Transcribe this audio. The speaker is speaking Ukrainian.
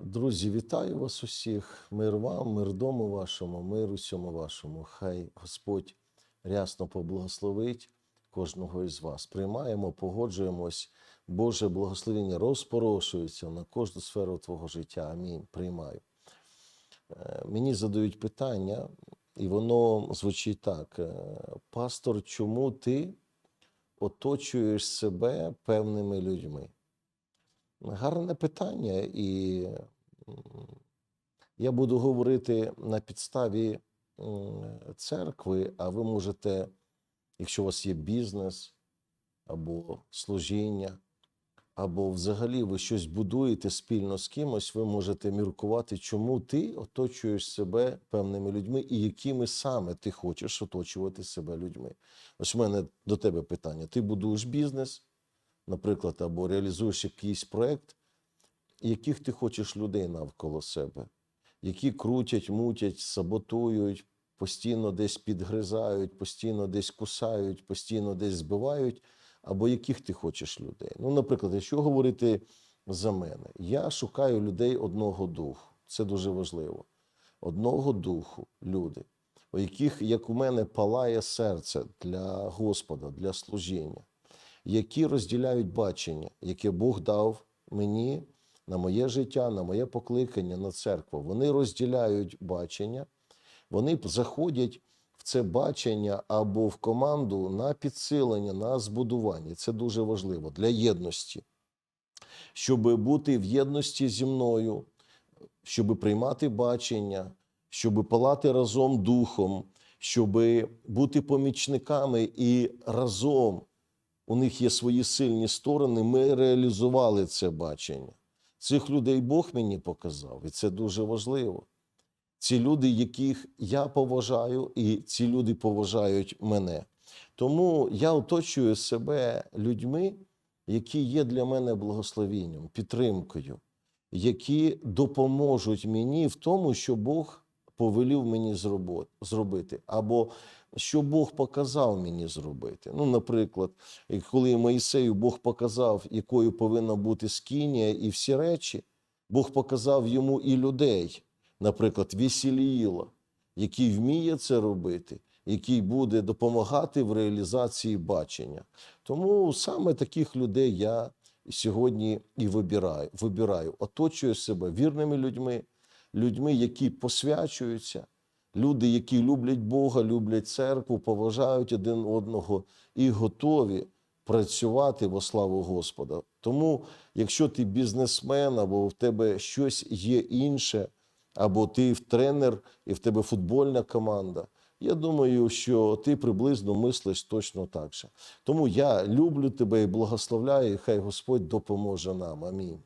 Друзі, вітаю вас усіх. Мир вам, мир дому вашому, мир усьому вашому. Хай Господь рясно поблагословить кожного із вас. Приймаємо, погоджуємось. Боже благословення розпорошується на кожну сферу твого життя. Амінь. Приймаю. Е, Мені задають питання, і воно звучить так: Е, Пастор, чому ти оточуєш себе певними людьми? Гарне питання, і я буду говорити на підставі церкви, а ви можете, якщо у вас є бізнес або служіння, або взагалі ви щось будуєте спільно з кимось, ви можете міркувати, чому ти оточуєш себе певними людьми і якими саме ти хочеш оточувати себе людьми. Ось в мене до тебе питання: ти будуєш бізнес, наприклад, або реалізуєш якийсь проект, яких ти хочеш людей навколо себе, які крутять, мутять, саботують, постійно десь підгризають, постійно десь кусають, постійно десь збивають, або яких ти хочеш людей. Ну, наприклад, якщо говорити за мене, я шукаю людей одного духу. Це дуже важливо. Одного духу, люди, у яких, як у мене, палає серце для Господа, для служіння які розділяють бачення, яке Бог дав мені на моє життя, на моє покликання, на церкву. Вони розділяють бачення, вони заходять в це бачення або в команду на підсилення, на збудування. Це дуже важливо для єдності, щоб бути в єдності зі мною, щоб приймати бачення, щоб палати разом духом, щоб бути помічниками і разом у них є свої сильні сторони. Ми реалізували це бачення. Цих людей Бог мені показав, і це дуже важливо. Ці люди, яких я поважаю, і ці люди поважають мене. Тому я оточую себе людьми, які є для мене благословенням, підтримкою, які допоможуть мені в тому, що Бог повелів мені зробити, або що Бог показав мені зробити. Ну, наприклад, коли Моїсею Бог показав, якою повинна бути скинія і всі речі, Бог показав йому і людей, наприклад, Вісіліїла, який вміє це робити, який буде допомагати в реалізації бачення. Тому саме таких людей я сьогодні і вибираю, вибираю, оточую себе вірними людьми, людьми, які посвячуються, люди, які люблять Бога, люблять церкву, поважають один одного і готові працювати во славу Господа. Тому, якщо ти бізнесмен, або в тебе щось є інше, або ти тренер і в тебе футбольна команда. Я думаю, що ти приблизно мислиш точно так же. Тому я люблю тебе і благословляю, і хай Господь допоможе нам. Амінь.